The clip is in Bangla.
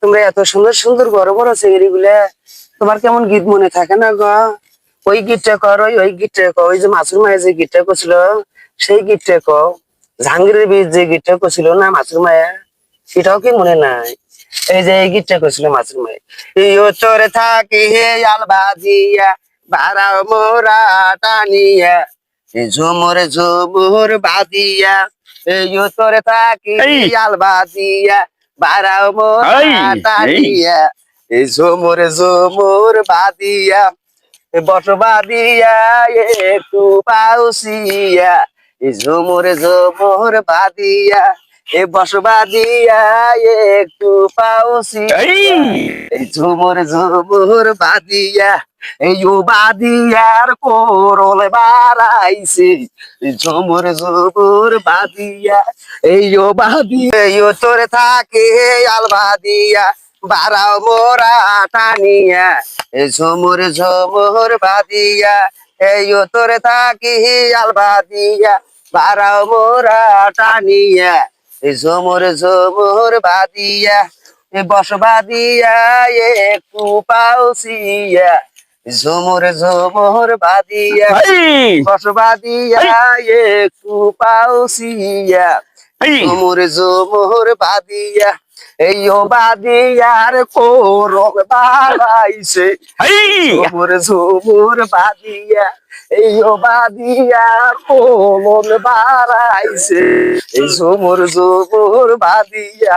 তোমরা এত সুন্দর সুন্দর বড় বড় চেংড়ি গুলা তোমার কেমন গীত মনে থাকে না গো? ওই গীতটা কর, ওই ওই গীতটা কো ওই যে মাসুর মায়ের যে গীতটা করছিল, সেই গীতটা কো জাহাঙ্গীরের বীজ যে গীতটা করছিল না মাসুর মায়া? সেটাও কি মনে নাই? এই যে এই গীতটা করছিল মাসুর মায়ের এই চরে থাকে হে আলবাজিয়া, বারাও মোরা টানিয়া। এই ঝুমুর ঝুমুর বাদিয়া এই তোরে থাকি এই। আলবাজিয়া বারাও মোরা এই, ঝুমুর ঝুমুর বাদিয়া বটবাদিয়া একটু পাউসিয়া এই ঝুমুর ঝুমুর বাদিয়া এ বসবাদিয়া একটু পাউসিয়া এই। এই ঝুমুর ঝুমুর বাদিয়া এই বাদিয়ার কোরল বাড়াইছে ঝুমুর ঝুমুর বাদিয়া এই বাদিয়া তোরে থাকে আল বাদিয়া বারাও মোরা টানিয়া, এই ঝুমুর ঝুমুর বাদিয়া এই তোরে থাকি আল বাদিয়া বারাও মোরা টানিয়া, এই ঝুমুর ঝুমুর বাদিয়া এ একটু পাউসিয়া ঝুমুর ঝুমুর বাদিয়া এই বসবাদিয়া একটু পাউসিয়া। ঝুমুর ঝুমুর বাদিয়া এই ও বাদিয়ার কোরক বাড়াইছে। ঝুমুর ঝুমুর বাদিয়া এই ও বাদিয়ার কোলন বাড়াইছে। এই ঝুমুর ঝুমুর বাদিয়া